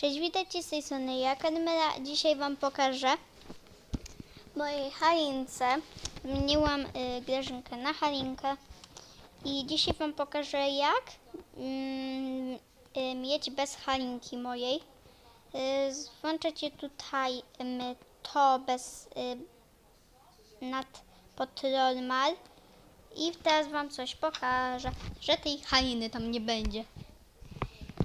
Cześć, witajcie z tej strony ja, Kadmela. Dzisiaj Wam pokażę mojej Halince. Zmieniłam y, Grażynkę na Halinkę. I dzisiaj Wam pokażę jak mm, y, mieć bez Halinki mojej. Y, tutaj ym, to bez y, nad pod normal. I teraz Wam coś pokażę, że tej Haliny tam nie będzie.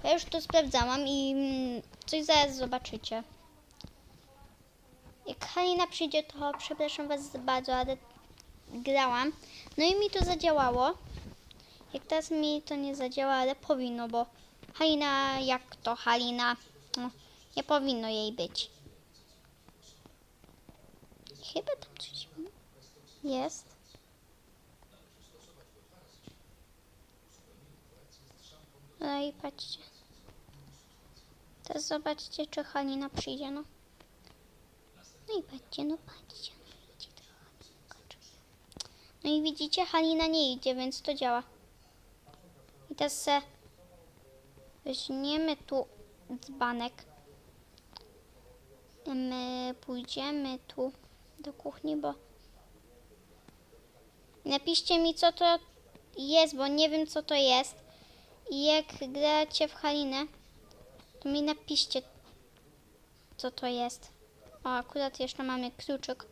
Ja już to sprawdzałam i mm, coś zaraz zobaczycie. Jak Halina przyjdzie, to przepraszam Was bardzo, ale grałam. No i mi to zadziałało. Jak teraz mi to nie zadziała, ale powinno, bo Halina, jak to Halina, no, nie powinno jej być. Chyba tam coś jest. No i patrzcie. Teraz zobaczcie, czy Halina przyjdzie, no. No i patrzcie, no patrzcie. No, no i widzicie, Halina nie idzie, więc to działa. I teraz se weźmiemy tu dzbanek. My pójdziemy tu do kuchni, bo napiszcie mi, co to jest, bo nie wiem, co to jest. I jak gracie w Halinę, to mi napiszcie, co to jest. O, akurat jeszcze mamy kluczyk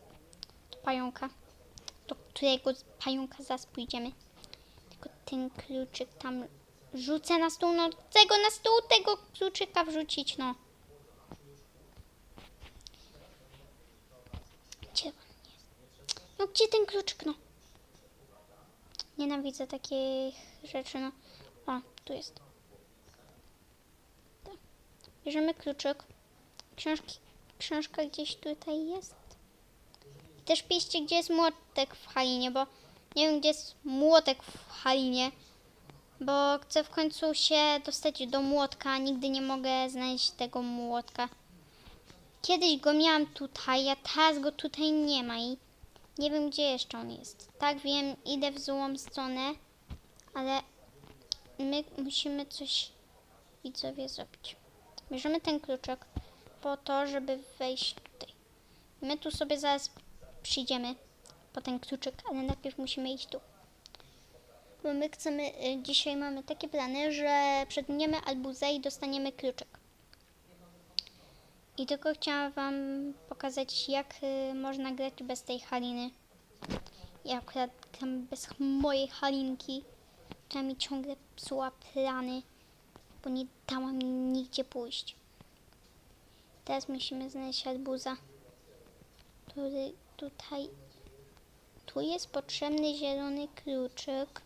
do pająka, do którego pająka zaraz pójdziemy. Tylko ten kluczyk tam rzucę na stół, no tego na stół, tego kluczyka wrzucić, no. Gdzie on jest? No gdzie ten kluczyk, no? Nienawidzę takich rzeczy, no. O, tu jest. Tak. Bierzemy kluczyk. Książki, książka gdzieś tutaj jest. I też piszcie, gdzie jest młotek w Halinie, bo nie wiem, gdzie jest młotek w Halinie. Bo chcę w końcu się dostać do młotka, nigdy nie mogę znaleźć tego młotka. Kiedyś go miałam tutaj, a teraz go tutaj nie ma i nie wiem, gdzie jeszcze on jest. Tak wiem, idę w złą stronę, ale my musimy coś widzowie zrobić. Bierzemy ten kluczek po to, żeby wejść tutaj. My tu sobie zaraz przyjdziemy po ten kluczyk, ale najpierw musimy iść tu. Bo my chcemy, y, dzisiaj mamy takie plany, że przedniemy albuzę i dostaniemy kluczyk. I tylko chciałam Wam pokazać, jak y, można grać bez tej haliny. Ja akurat gram bez mojej halinki która mi ciągle psuła plany, bo nie dała mi nigdzie pójść. Teraz musimy znaleźć albuza, który tutaj... Tu jest potrzebny zielony kluczyk.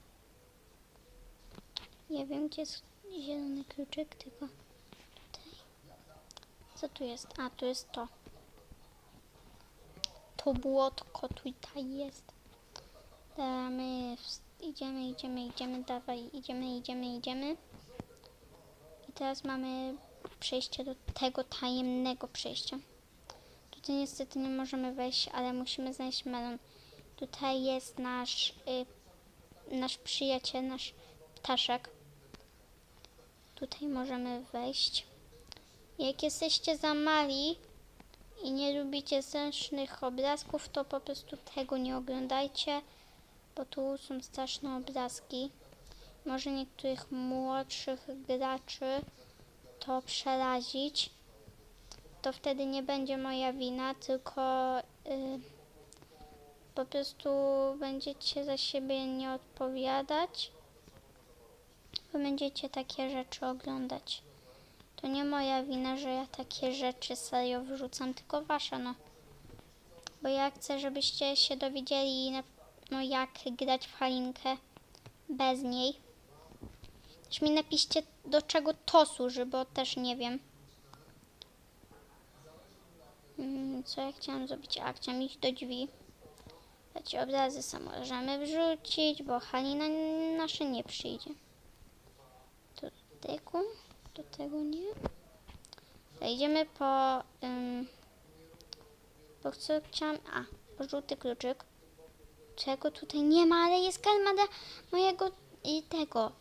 Nie wiem, gdzie jest zielony kluczyk, tylko tutaj. Co tu jest? A, tu jest to. To błotko tutaj jest. Damy w Idziemy, idziemy, idziemy, dawaj, idziemy, idziemy, idziemy. I teraz mamy przejście do tego tajemnego przejścia. Tutaj niestety nie możemy wejść, ale musimy znaleźć melon. Tutaj jest nasz, y, nasz przyjaciel, nasz ptaszek. Tutaj możemy wejść. Jak jesteście za mali i nie lubicie strasznych obrazków, to po prostu tego nie oglądajcie bo tu są straszne obrazki. Może niektórych młodszych graczy to przerazić. To wtedy nie będzie moja wina, tylko yy, po prostu będziecie za siebie nie odpowiadać, bo będziecie takie rzeczy oglądać. To nie moja wina, że ja takie rzeczy serio wrzucam, tylko wasza, no. Bo ja chcę, żebyście się dowiedzieli na no jak grać w Halinkę bez niej. Też mi napiszcie do czego to służy, bo też nie wiem. Hmm, co ja chciałam zrobić? A, chciałam iść do drzwi. Te obrazy samo możemy wrzucić, bo Halina nasze nie przyjdzie. Do tego, do tego nie. To idziemy po... bo po co chciałam... A, żółty kluczyk czego tutaj nie ma, ale jest karma dla mojego i tego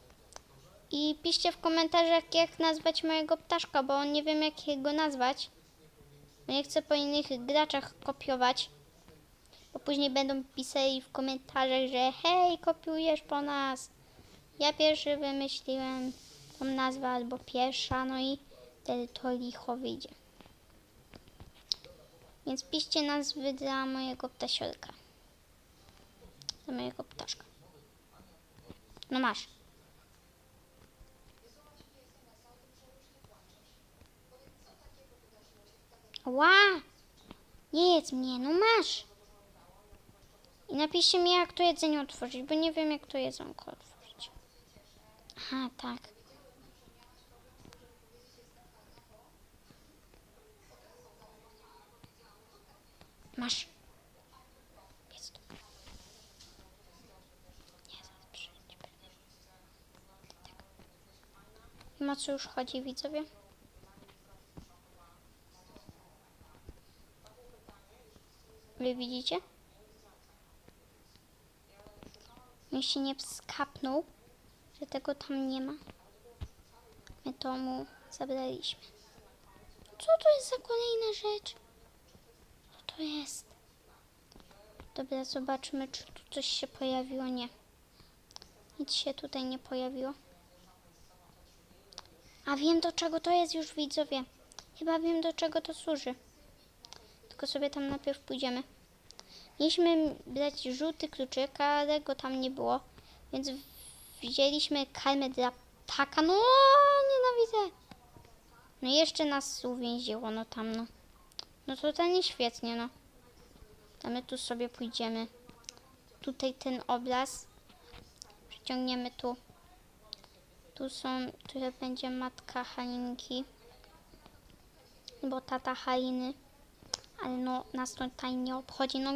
I piszcie w komentarzach, jak nazwać mojego ptaszka, bo nie wiem, jak go nazwać. Nie chcę po innych graczach kopiować. Bo później będą pisali w komentarzach, że hej, kopiujesz po nas. Ja pierwszy wymyśliłem tą nazwę albo pierwsza, no i wtedy to licho wyjdzie. Więc piszcie nazwy dla mojego ptasiolka. Dla mojego ptaszka. No masz. Ła! Jedz mnie, no masz. I napiszcie mi, jak to jedzenie otworzyć, bo nie wiem, jak to jedzonko otworzyć. Aha, tak. Masz. Jest tu. Nie, zaraz przyjdzie. Tak. Wiem, co już chodzi, widzowie? Wy widzicie? On się nie skapnął, że tego tam nie ma. My to mu zabraliśmy. Co to jest za kolejna rzecz? Co to jest? Dobra, zobaczmy, czy tu coś się pojawiło. Nie. Nic się tutaj nie pojawiło. A wiem, do czego to jest już, widzowie. Chyba wiem, do czego to służy. Tylko sobie tam najpierw pójdziemy. Mieliśmy brać żółty kluczyk, ale go tam nie było. Więc wzięliśmy karmę dla ptaka. No, nienawidzę. No jeszcze nas uwięziło, no tam, no. No to nie świetnie, no. To my tu sobie pójdziemy. Tutaj ten obraz. Przyciągniemy tu. Tu są, tu będzie matka Halinki. Bo tata Haliny. Ale no, nas to tutaj nie obchodzi, no.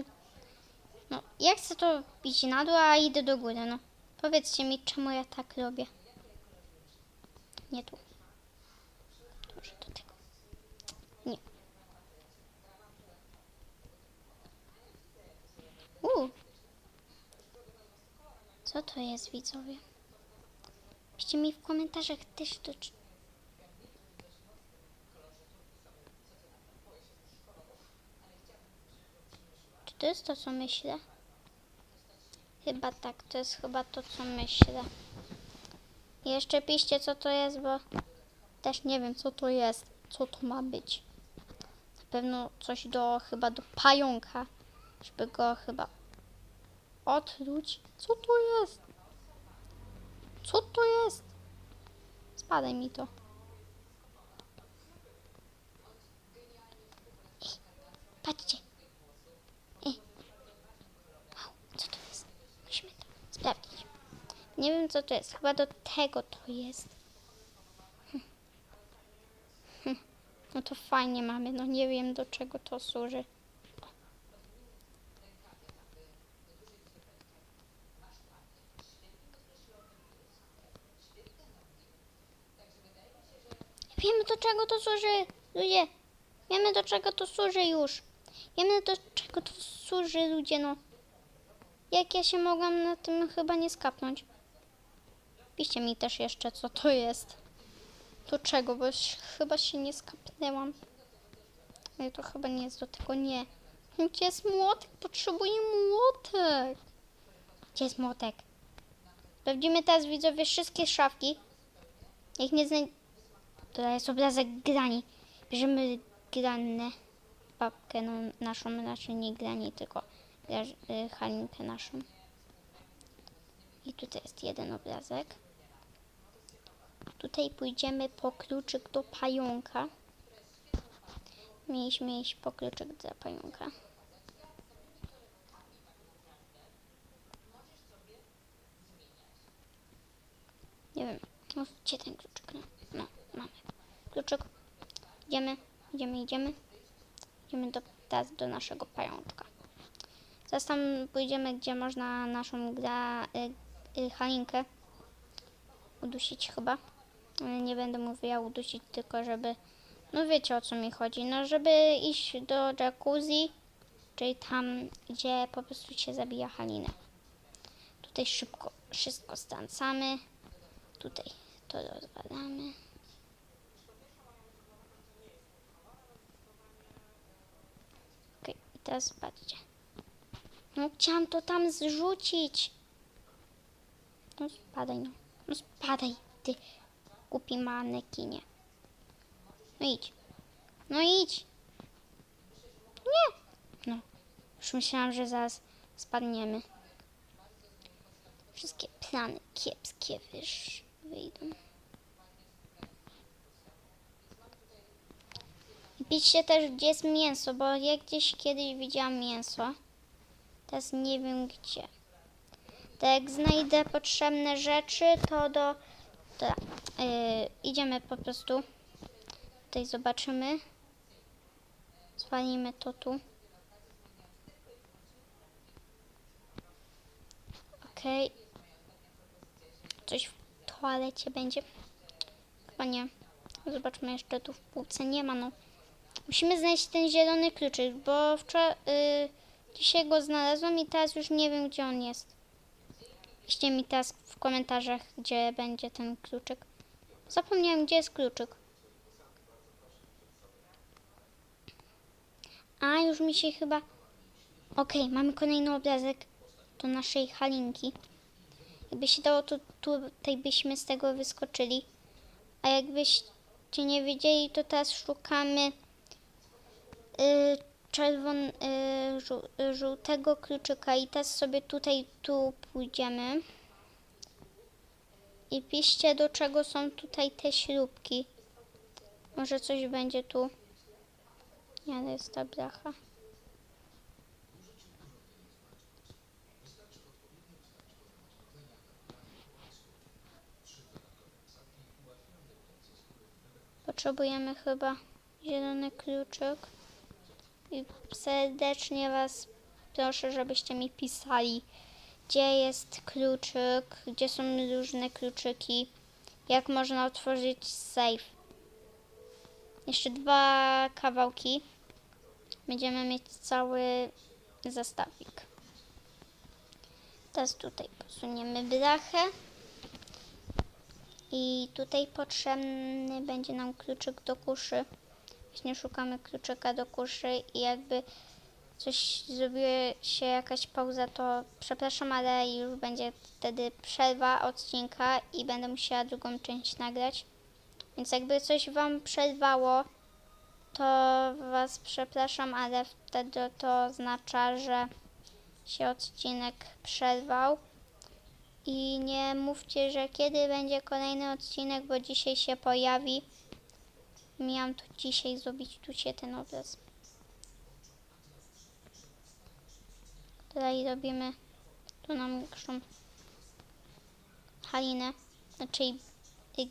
No, ja chcę to iść na dół, a idę do góry, no. Powiedzcie mi, czemu ja tak robię. Nie tu. Może do tego. Nie. U. Co to jest, widzowie? Piszcie mi w komentarzach też to, czy... To jest to, co myślę? Chyba tak, to jest chyba to, co myślę. I jeszcze piszcie, co to jest, bo też nie wiem, co to jest. Co to ma być? Na pewno coś do, chyba do pająka, żeby go chyba otruć. Co to jest? Co to jest? Spadaj mi to. Ej, patrzcie. Ej. Wow, co to jest? Musimy to sprawdzić. Nie wiem, co to jest. Chyba do tego to jest. Hm. Hm. No to fajnie mamy. No nie wiem, do czego to służy. Wiemy do czego to służy, ludzie. Wiemy do czego to służy już. Wiemy do czego to służy, ludzie, no. Jak ja się mogłam na tym chyba nie skapnąć. Piszcie mi też jeszcze, co to jest. Do czego, bo chyba się nie skapnęłam. Ale to chyba nie jest do tego, nie. Gdzie jest młotek? Potrzebuję młotek. Gdzie jest młotek? Sprawdzimy teraz, widzowie, wszystkie szafki. Jak nie znajdziemy... To jest obrazek grani. Bierzemy granę. Babkę no, naszą, znaczy nie grani, tylko y, halinkę naszą. I tutaj jest jeden obrazek. Tutaj pójdziemy po kluczyk do pająka. Mieliśmy iść po kluczyk do pająka. Nie wiem, no, gdzie ten kluczyk? No, no, mamy. Kluczyk. Idziemy, idziemy, idziemy. Idziemy do, teraz do naszego pajączka. Zaraz tam pójdziemy, gdzie można naszą gra, y, y, halinkę udusić chyba. Ale nie będę mówiła udusić, tylko żeby... No wiecie o co mi chodzi. No żeby iść do jacuzzi, czyli tam, gdzie po prostu się zabija halinę. Tutaj szybko wszystko stancamy. Tutaj To rozwalamy. Okej, i teraz patrzcie. No chciałam to tam zrzucić. No spadaj no. No spadaj, ty głupi manekinie. No idź. No idź. Nie. No. Już myślałam, że zaraz spadniemy. Wszystkie plany kiepskie wyjdą. Piszcie też, gdzie jest mięso, bo ja gdzieś kiedyś widziałam mięso. Teraz nie wiem gdzie. To jak znajdę potrzebne rzeczy, to do... To, yy, idziemy po prostu. Tutaj zobaczymy. Zwalimy to tu. Okej. Coś w toalecie będzie. Chyba nie. Zobaczmy jeszcze tu w półce. Nie ma no. Musimy znaleźć ten zielony kluczyk, bo wczoraj... Yy, dzisiaj go znalazłam i teraz już nie wiem, gdzie on jest. Piszcie mi teraz w komentarzach, gdzie będzie ten kluczyk. Zapomniałem, gdzie jest kluczyk. A, już mi się chyba... Okej, mamy kolejny obrazek do naszej halinki. Jakby się dało, to tutaj byśmy z tego wyskoczyli. A jakbyście nie wiedzieli, to teraz szukamy y, czerwon, y, żół, y, żółtego kluczyka i teraz sobie tutaj tu pójdziemy. I piszcie, do czego są tutaj te śrubki. Może coś będzie tu. Nie, to jest ta blacha. Potrzebujemy chyba zielony kluczyk. I serdecznie Was proszę, żebyście mi pisali, gdzie jest kluczyk, gdzie są różne kluczyki, jak można otworzyć safe. Jeszcze dwa kawałki. Będziemy mieć cały zestawik. Teraz tutaj posuniemy blachę. I tutaj potrzebny będzie nam kluczyk do kuszy. Właśnie szukamy kluczyka do kuszy i jakby coś zrobiła się jakaś pauza, to przepraszam, ale już będzie wtedy przerwa odcinka i będę musiała drugą część nagrać. Więc jakby coś Wam przerwało, to Was przepraszam, ale wtedy to oznacza, że się odcinek przerwał. I nie mówcie, że kiedy będzie kolejny odcinek, bo dzisiaj się pojawi. Miałam tu dzisiaj zrobić tu się ten obraz. Tutaj robimy tu nam naszą Halinę, znaczy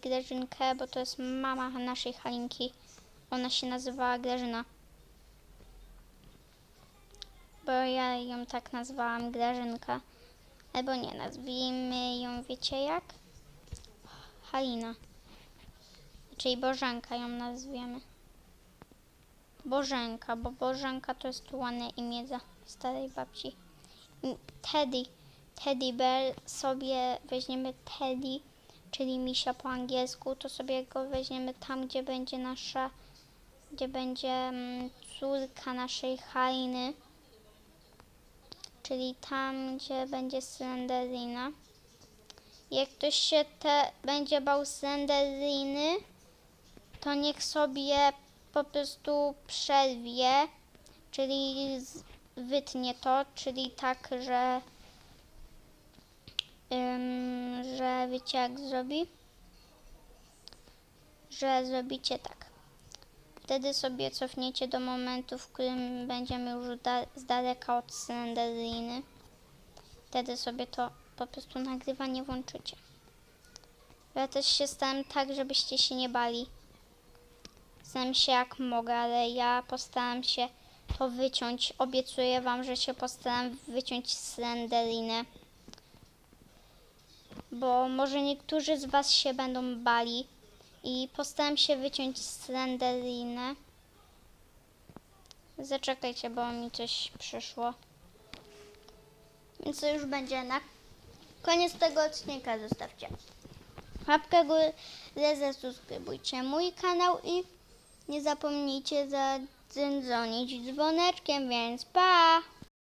Grażynkę, bo to jest mama naszej Halinki. Ona się nazywała Grażyna. Bo ja ją tak nazwałam Grażynka. Albo nie, nazwijmy ją, wiecie jak? Halina. Czyli Bożenka ją nazwiemy. Bożenka, bo Bożenka to jest ładne imię za starej babci. Teddy. Teddy Bear sobie weźmiemy Teddy, czyli misia po angielsku, to sobie go weźmiemy tam, gdzie będzie nasza, gdzie będzie mm, córka naszej Haliny. Czyli tam, gdzie będzie Slenderina. Jak ktoś się te będzie bał Slenderiny, to niech sobie po prostu przerwie, czyli wytnie to, czyli tak, że ym, że wiecie jak zrobi? Że zrobicie tak. Wtedy sobie cofniecie do momentu, w którym będziemy już da- z daleka od Slenderiny. Wtedy sobie to po prostu nagrywanie włączycie. Ja też się stałem tak, żebyście się nie bali. Staram się jak mogę, ale ja postaram się to wyciąć. Obiecuję wam, że się postaram wyciąć Slenderinę. Bo może niektórzy z was się będą bali. I postaram się wyciąć Slenderinę. Zaczekajcie, bo mi coś przyszło. Więc to już będzie na koniec tego odcinka. Zostawcie łapkę górę, zasubskrybujcie mój kanał i nie zapomnijcie zadzwonić dzwoneczkiem, więc pa!